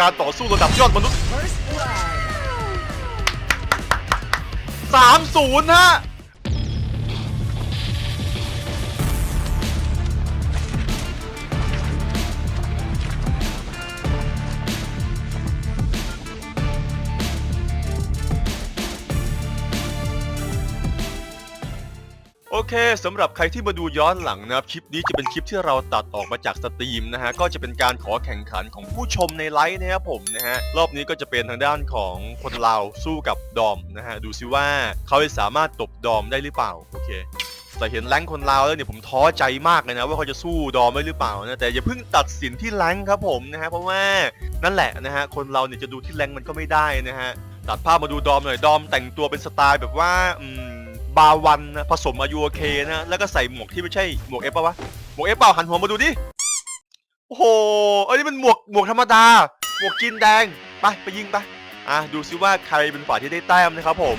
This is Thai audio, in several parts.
การต่อสู้ระดับยอดมนุษย์สามศูนย์ฮะ เคสำหรับใครที่มาดูย้อนหลังนะครับคลิปนี้จะเป็นคลิปที่เราตัดออกมาจากสตรีมนะฮะก็จะเป็นการขอแข่งขันของผู้ชมในไลฟ์นะครับผมนะฮะรอบนี้ก็จะเป็นทางด้านของคนลาวสู้กับดอมนะฮะดูซิว่าเขาจะสามารถตบดอมได้หรือเปล่าโอเคแต่เห็นแรงคนลาวแล้วเนี่ยผมท้อใจมากเลยนะว่าเขาจะสู้ดอมได้หรือเปล่านะแต่อย่าเพิ่งตัดสินที่แรงครับผมนะฮะเพราะว่านั่นแหละนะฮะคนเราเนี่ยจะดูที่แรงมันก็ไม่ได้นะฮะตัดภาพมาดูดอมหน่อยดอมแต่งตัวเป็นสไตล์แบบว่าอืม บาวันนะผสมอายุโอเคนะแล้วก็ใส่หมวกที่ไม่ใช่หมวกเอฟปะวะหมวกเอฟเปล่าหันหัวมาดูดิโอ้โหเอ้ยนี่มันหมวกหมวกธรรมดา หมวกจีนแดงไปไปยิงไปอะดูซิว่าใครเป็นฝ่ายที่ได้แต้มนะครับผม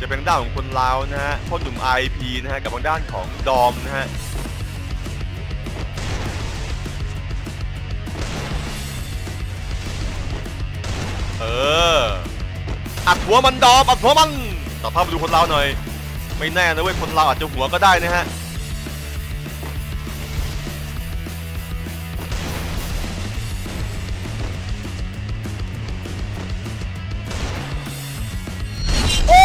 จะเป็นด้านของคนลาวนะฮะพ่อหนุ่ม IP นะฮะกับทางด้านของดอมนะฮะเอออัดหัวมันดอมอัดหัวมัน ต่อภาพมาดูคนลาหน่อย ไม่แน่นะเว้ยคนลาอาจจะหัวก็ได้นะฮะโอ้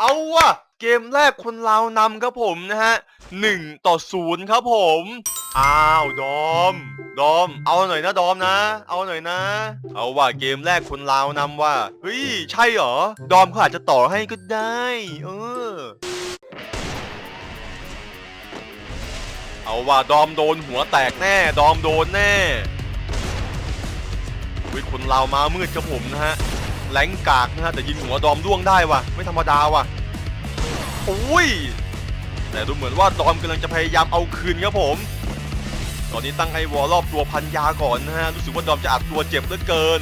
เอาว่ะเกมแรกคนลานำครับผมนะฮะหนึ่งต่อศูนย์ครับผม อ้าวดอม ดอม เอาหน่อยนะดอมนะ เอาหน่อยนะ เอาว่ะเกมแรกคนลาวนำว่ะเฮ้ยใช่เหรอ ดอมเขาอาจจะต่อให้ก็ได้ เออ เอาว่ะดอมโดนหัวแตกแน่ ดอมโดนแน่เฮ้ยคนลาวมามืดครับผมนะฮะแรงกากนะฮะแต่ยิงหัวดอมร่วงได้ว่ะ ไม่ธรรมดาว่ะโอ้ยแต่ดูเหมือนว่าดอมกำลังจะพยายามเอาคืนครับผม ตอนนี้ตั้งไอวอลรอบตัวพันยาก่อนนะฮะ รู้สึกว่าดอมจะอัดตัวเจ็บเหลือเกิน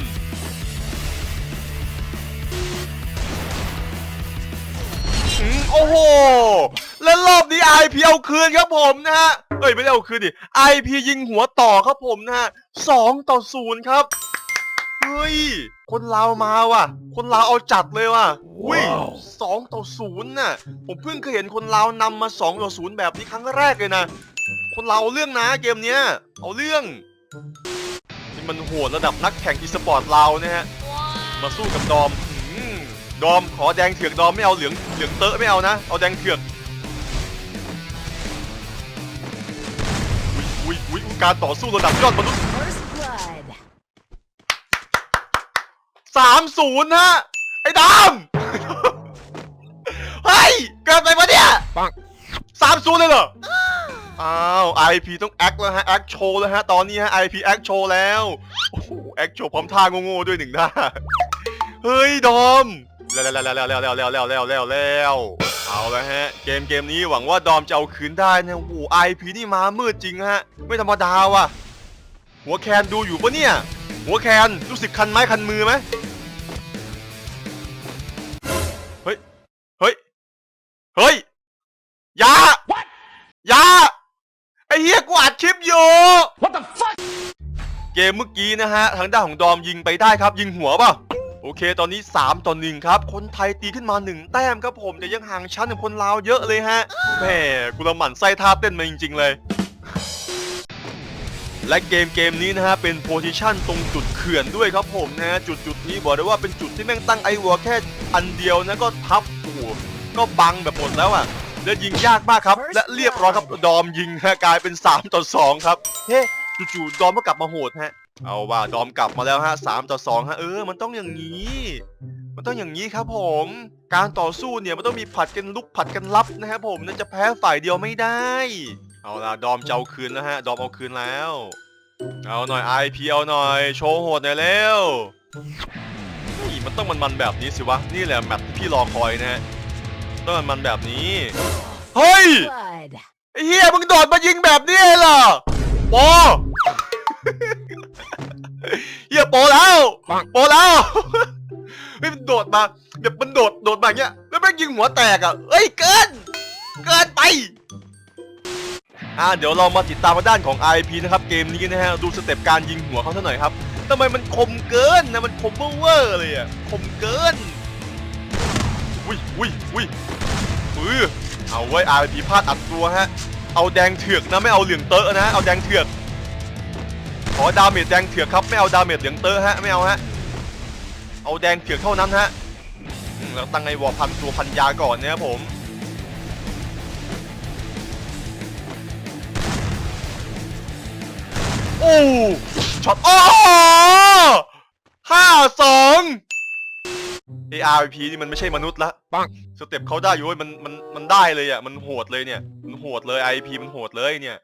อืมโอ้โห แล้วรอบนี้ IP เอาคืนครับผมนะฮะ เอ้ย ไม่ได้เอาคืนดิ IP ยิงหัวต่อครับผมนะฮะสองต่อศูนย์ครับ เฮ้ย คนลาวมาว่ะ คนลาวเอาจัดเลยว่ะอุ้ยสองต่อศูนย์น่ะ ผมเพิ่งเคยเห็นคนลาวนำมาสองต่อศูนย์แบบนี้ครั้งแรกเลยนะ คนลาวเอาเรื่องนะเกมเนี้ย เอาเรื่องนี่มันโหดระดับนักแข่งอีสปอร์ตลาวนะฮะ มาสู้กับดอมอืมดอมขอแดงเถือกดอมไม่เอาเหลืองเหลืองเตอะไม่เอานะ เอาแดงเถือกอุ้ยอุ้ยอุ้ยการต่อสู้ระดับยอดมนุษย์ First blood. สามศูนย์ฮะ ไอ้ดำ เฮ้ย เกินไปปะเนี่ยปัง สามศูนย์เลยเหรอ อ้าว IP ต้องแอคแล้วฮะแอคโชว์แล้วฮะตอนนี้ฮะ IP แอคโชว์แล้วโอ้โหแอคโชว์พร้อมท่าโง่ๆด้วยหนึ่งท่าเฮ้ยดอมแล้วแล้วแล้วแล้วแล้วแล้วแล้วแล้วแล้วแล้วเอาแล้วฮะเกมเกมนี้หวังว่าดอมจะเอาคืนได้นะโอ้โห IP นี่มามืดจริงฮะไม่ธรรมดาว่ะหัวแคนดูอยู่ปะเนี่ย หัวแคนรู้สึกคันไม้คันมือไหม เฮียกูอัดคลิปอยู่ What the fuck เกมเมื่อกี้นะฮะ ทางด้านของดอมยิงไปได้ครับ ยิงหัวป่ะ โอเค ตอนนี้ 3ต่อ1ครับ คนไทยตีขึ้นมา 1 แต้มครับผม แต่ยังห่างชั้นกับคนลาวเยอะเลยฮะแหมกูละหมั่นไส้ท่าเต้นมาจริง ๆ เลย และเกมเกมนี้นะฮะ เป็นโพซิชันตรงจุดเขื่อนด้วยครับผมนะฮะจุดจุดนี้บอกได้ว่าเป็นจุดที่แม่งตั้งไอวัวแค่อันเดียวนะก็ทับโอ้โหก็บังแบบหมดแล้วอะ และยิงยากมากครับ และเรียบร้อยครับดอมยิงฮะกลายเป็น 3 ต่อ 2 ครับเฮ้จู่ๆดอมก็กลับมาโหดฮะ เอาว่าดอมกลับมาแล้วฮะสามต่อสองฮะเออมันต้องอย่างนี้ มันต้องอย่างนี้ครับผม การต่อสู้เนี่ยมันต้องมีผัดกันลุกผัดกันรับนะครับผมนั่นจะแพ้ฝ่ายเดียวไม่ได้ เอาล่ะดอมจะเอาคืนแล้วฮะ ดอมเอาคืนแล้ว เอาหน่อย IP เอาหน่อย โชว์โหดหน่อยเร็วนี่มันต้องมันๆแบบนี้สิวะ นี่แหละแมตช์ที่พี่รอคอยนะฮะ ต้องมันๆแบบนี้ เฮ้ย Blood. ไอ้เฮียมึงโดดมายิงแบบนี้เหรอโปเฮียโปแล้วปังโปแล้วเฮ้ยมันโดดมาแบบมันโดดโดดมาอย่างเงี้ยแล้วแม่งยิงหัวแตกอะเอ้ยเกิน เกินไป อ่าเดี๋ยวเรามาติดตามมาด้านของ IP นะครับเกมนี้นะฮะดูสเต็ปการยิงหัวเขาซะหน่อยครับทำไมมันคมเกินนะมันคมเวอร์ๆเลยอะคมเกิน อุ้ยอุ้ยอุ้ยปื้อเอาไว้ IP พลาดอัดตัวฮะ เอาแดงเถือกนะไม่เอาเหลืองเตอะนะ เอาแดงเถือก ขอดาเมจแดงเถือกครับไม่เอาดาเมจเหลืองเตอะฮะไม่เอาฮะ เอาแดงเถือกเท่านั้นฮะแล้วตั้งไอ้วอร์พันตัวพันยาก่อนนะครับผมโอ้ช็อตโอ้ห้าสอง เอ RP นี่มันไม่ใช่มนุษย์ละปังสเต็ปเขาได้อยู่เว้ยมันมันมันได้เลยอะมันโหดเลยเนี่ยมันโหดเลย IP มันโหดเลยเนี่ย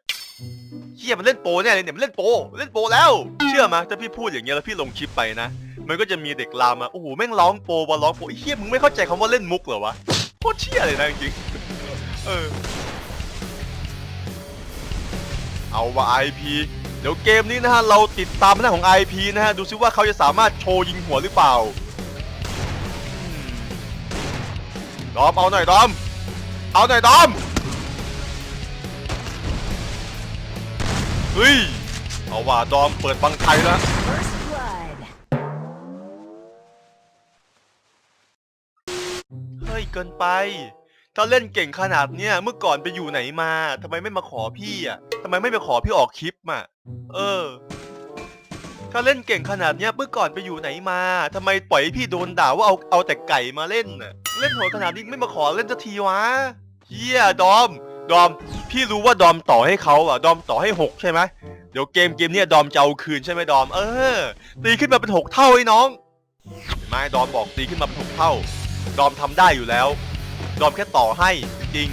เฮียมันเล่นโปรแน่เลยเนี่ยมันเล่นโปรเล่นโปรแล้ว เชื่อมาถ้าพี่พูดอย่างเงี้ยแล้วพี่ลงคลิปไปนะ มันก็จะมีเด็กลามมาโอ้โหแม่งร้องโปรบอลร้องโปรไอ้เฮียมึงไม่เข้าใจคำว่าเล่นมุกเหรอวะโคตรเชี่ยเลยนะจริงๆเออเอาว่า IP เดี๋ยวเกมนี้นะฮะเราติดตามหน้าของ IP นะฮะดูซิว่าเขาจะสามารถโชว์ยิงหัวหรือเปล่า ดอมเอาหน่อยดอม เอาหน่อยดอมเฮ้ยเอาว่าดอมเปิดบังไทยแล้ว First blood. เฮ้ยเกินไป ถ้าเล่นเก่งขนาดเนี้ยเมื่อก่อนไปอยู่ไหนมาทำไมไม่มาขอพี่อะทำไมไม่ไปขอพี่ออกคลิปมาเออ ถ้าเล่นเก่งขนาดเนี้ยเมื่อก่อนไปอยู่ไหนมาทำไมปล่อยให้พี่โดนด่าว่าเอาเอาแต่ไก่มาเล่นน่ะเล่นโหัวขนาดนี้ไม่มาขอเล่นสักทีวะเฮียดอม ดอม พี่รู้ว่าดอมต่อให้เขาอะ ดอมต่อให้หกใช่ไหมเดี๋ยวเกมเกมเนี้ยดอมจะเอาคืนใช่ไหมดอม เออ ตีขึ้นมาเป็นหกเท่าไอ้น้องเห็นไหมดอมบอกตีขึ้นมาเป็นหกเท่า ดอมทำได้อยู่แล้ว ดอมแค่ต่อให้จริง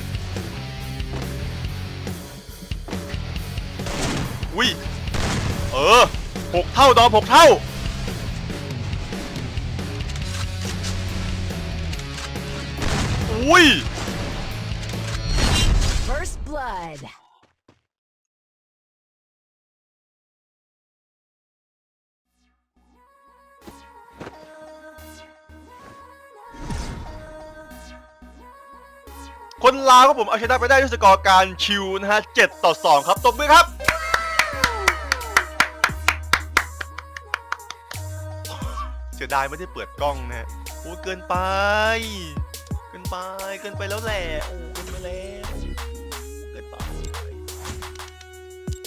ๆอุ้ยเออ หกเท่าดอมหกเท่า อุ้ย First blood. คนลาวครับผมเอาชนะไปได้ด้วยสกอร์การชิวนะฮะ7ต่อ 2 ครับตบมือครับ สียดายไม่ได้เปิดกล้องนะฮะโอ้เกินไป เกินไป เกินไปแล้วแหละ โอ้เกินไปแล้วเกินไป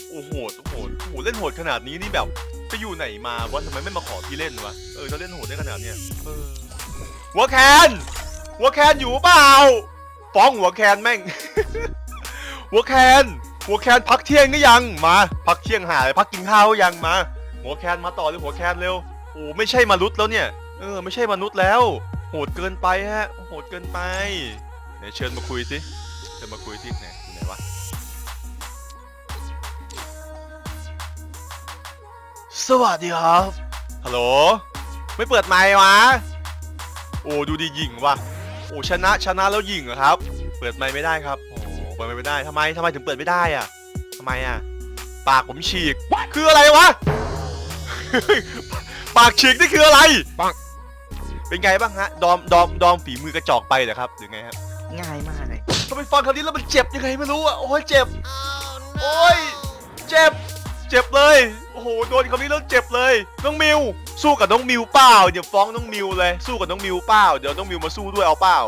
โอ้โหโอ้โหโอ้โหเล่นโหดขนาดนี้นี่แบบไปอยู่ไหนมาวะทำไมไม่มาขอพี่เล่นวะ เออถ้าเล่นโหดได้ขนาดเนี้ยเออหัวแคนหัวแคนอยู่เปล่าฟ้องหัวแคนแม่ง หัวแคนหัวแคนพักเที่ยงก็ยัง มา พักเที่ยงหายพักกินข้าวยังมา หัวแคนมาต่อเลยหัวแคนเร็ว โอ้ไม่ใช่มนุษย์แล้วเนี่ยเออไม่ใช่มนุษย์แล้ว โหดเกินไปฮะโหดเกินไปไหนเชิญมาคุยสิเชิญมาคุยสิไหนอยู่ไหนวะสวัสดีครับฮัลโหลไม่เปิดไมค์วะโอ้ดูดีหยิ่งว่ะโอ้ชนะชนะแล้วยิงเหรอครับ เปิดไมค์ไม่ได้ครับโอ้เปิดไมค์ไม่ได้ทำไมทำไมถึงเปิดไม่ได้อะทำไมอะปากผมฉีก คืออะไรวะ ปากฉีกนี่คืออะไรปัง เป็นไงบ้างฮะ ดอมดอมดอมฝีมือกระจอกไปเหรอครับหรือไงครับง่ายมากเลยทำไมฟังคำนี้แล้วมันเจ็บยังไงไม่รู้อะโอ้ยเจ็บ โอ้ยเจ็บ เจ็บเลยโอ้โหโดนคำนี้แล้วเจ็บเลยน้องมิว สู้กับน้องมิวเปล่าเดี๋ยวฟ้องน้องมิวเลยสู้กับน้องมิวเปล่าเดี๋ยวน้องมิวมาสู้ด้วยเอาเปล่า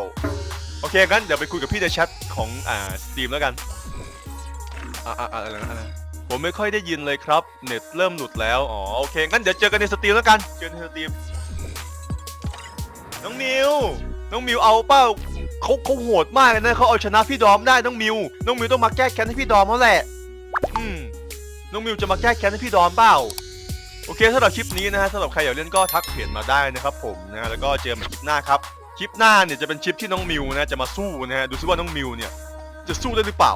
โอเคงั้นเดี๋ยวไปคุยกับพี่ในแชทของอ่าสตรีมแล้วกันอ่าอ่าอ่าอะไรนะอะไรนะ ผมไม่ค่อยได้ยินเลยครับ เน็ตเริ่มหลุดแล้ว อ๋อ โอเค งั้นเดี๋ยวเจอกันในสตรีมแล้วกัน เจอกันในสตรีม น้องมิว น้องมิวเอาเป้าเขาเขาโหดมากเลยนะเขาเอาชนะพี่ดอมได้ น้องมิว น้องมิวต้องมาแก้แค้นให้พี่ดอมเขาแหละ อืม น้องมิวจะมาแก้แค้นให้พี่ดอมเปล่า โอเคสำหรับคลิปนี้นะฮะสำหรับใครอยากเล่นก็ทักเพจมาได้นะครับ ผมนะฮะแล้วก็เจอกันคลิปหน้าครับ คลิปหน้าเนี่ยจะเป็นคลิปที่น้องมิวนะจะมาสู้นะฮะ ดูซิว่าน้องมิวเนี่ยจะสู้ได้หรือเปล่า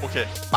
โอเค ไป